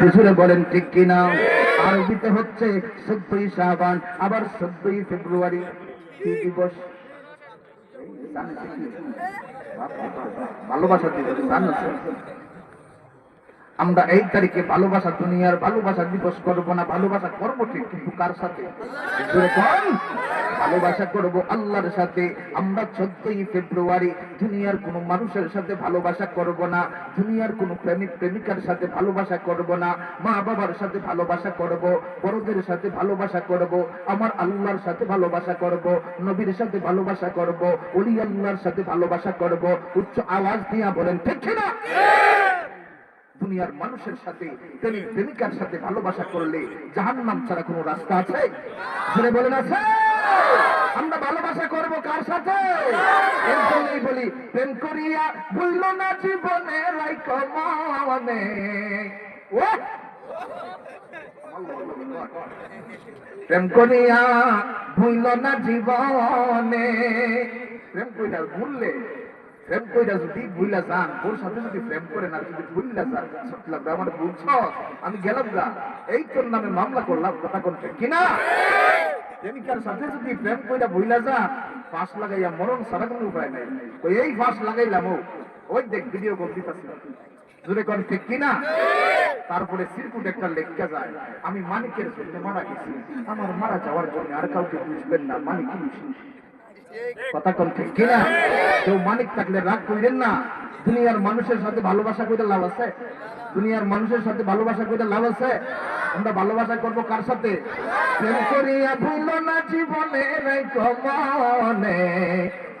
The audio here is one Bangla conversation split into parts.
হুজুরে বলেন ঠিক কিনা আরবিতে হচ্ছে চোদ্দই শাহবান আবার চোদ্দই ফেব্রুয়ারি। দিবস? ভালোবাসা দিবস আমরা এই তারিখে ভালোবাসা দুনিয়ার ভালোবাসা দিবস করব না, ভালোবাসা করব ঠিক, কিন্তু কার সাথে? ভালোবাসা করব আল্লাহর সাথে। আমরা চোদ্দই ফেব্রুয়ারি দুনিয়ার কোনো মানুষের সাথে ভালোবাসা করব না, দুনিয়ার কোনো প্রেমিক, প্রেমিকার সাথে ভালোবাসা করব না মা বাবার সাথে ভালোবাসা করব, বড়দের সাথে ভালোবাসা করব, আমার আল্লাহর সাথে ভালোবাসা করব, নবীর সাথে ভালোবাসা করব অলি আল্লাহর সাথে ভালোবাসা করব। উচ্চ আওয়াজ দিয়া বলেন, ঠিক না দুনিয়ার মানুষের সাথে প্রেমিক প্রেমিকার সাথে ভালোবাসা করলে জাহান নাম ছাড়া কোনো রাস্তা আছে? ধরে বলেন আছে। আমরা ভালোবাসা করব কার সাথে? এর বলি, প্রেম করিয়া ভুইল না জীবনে রাইক মনে ও প্রেম করিয়া ভুইল না জীবনে। প্রেম কইরা ভুললে প্রেম কইরা যদি ভুইলা যান, ওর সাথে যদি প্রেম করে না যদি ভুইলা যান, সত্যি আমার বুঝছ আমি গেলাম না এই তোর নামে মামলা করলাম, কথা করতে কিনা? প্রেমিকার সাথে যদি প্রেম কইরা ভুইলা যান, ফাঁস লাগাইয়া মরণ ছাড়া কোনো উপায় নাই। ওই এই ফাঁস লাগাইলাম ওই দেখ ভিডিও কল দিতেছি। জুড়ে কোন ঠিক কিনা? তারপরে সিরকুট একটা লেখা যায়, আমি মানিকের জন্য মারা গেছি। আমার মারা যাওয়ার জন্য আর কাউকে বুঝবেন না, মানিক কথা কোন ঠিক কিনা? কেউ মানিক থাকলে রাগ করিলেন না। দুনিয়ার মানুষের সাথে ভালোবাসা করে লাভ আছে? দুনিয়ার মানুষের সাথে ভালোবাসা করে লাভ আছে? আমরা ভালোবাসা করব কার সাথে? প্রেম করিয়া ভুল না জীবনে মনে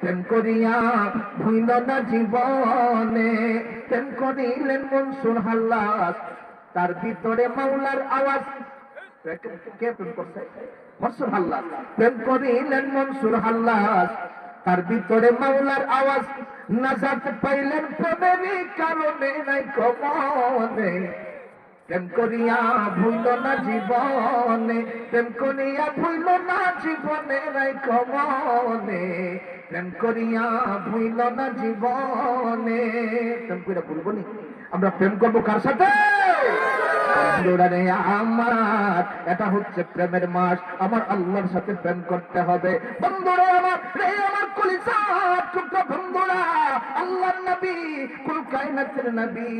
প্রেম করিয়া ভুইল না জীবনে। প্রেম করিলেন মনসুর হাল্লাস, তার ভিতরে মাওলার আওয়াজ। করছে হাল্লাস মনসুর হাল্লাস তার ভিতরে মাওলার আওয়াজ নাজাত পাইলেন প্রেমেরই কারণে নাই কমনে প্রেম করিয়া ভুইল না জীবনে, প্রেম করিয়া ভুইল না জীবনে নাই কমনে প্রেম করিয়া ভুইল না জীবনে, প্রেম করিয়া ভুলবো নি। আমরা প্রেম করব কার সাথে? আমার এটা হচ্ছে প্রেমের মাস। আমার আল্লাহর সাথে প্রেম করতে হবে। বন্ধুরা, আমার আমার কলিজা টুকরা বন্ধুরা, আল্লাহর নবী কুল নবী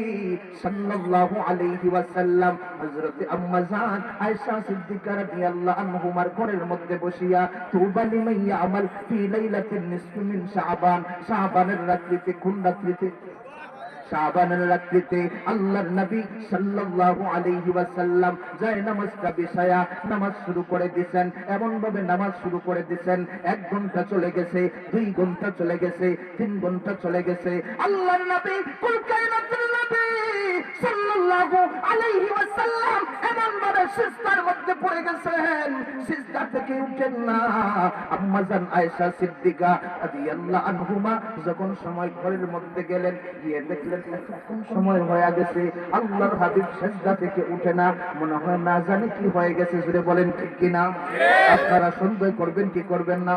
সাল্লাল্লাহু আলাইহি ওয়াসাল্লাম, হযরত আম্মা জান আয়েশা সিদ্দিকা রাদিয়াল্লাহু আনহুমার ঘরের মধ্যে বসিয়া, তুবা লিমান ইয়ামাল ফি লাইলাতিন নিসফি মিন শাবান। শাবানের রাত্রিতে, কোন রাত্রিতে? শাবানের রাত্রিতে আল্লাহর নবী সাল্লাল্লাহু আলাইহি ওয়াসাল্লাম যায় নামাজটা বিষয়া নামাজ শুরু করে দিবেন এমন ভাবে নামাজ শুরু করে দিবেন এক ঘণ্টা চলে গেছে, দুই ঘণ্টা চলে গেছে, তিন ঘণ্টা চলে গেছে। আল্লাহর নবী কুল কায়নাতুল নবী। সাল্লাল্লাহু আলাইহি ওয়াসাল্লাম এমন ভাবে সিজদার মধ্যে পড়ে গেছেন। সিজদা থেকে উঠেন না। আম্মা জান আয়েশা সিদ্দিকা রাদিয়াল্লাহু আনহুমা যখন সময় ঘরের মধ্যে গেলেন, গিয়ে দেখলেন সময় হয়ে গেছে। আল্লাহর হাবিব সেজদা থেকে উঠে না। মনে হয় না জানি কি হয়ে গেছে জুড়ে বলেন ঠিক কিনা? আপনারা সন্দেহ করবেন কি করবেন না?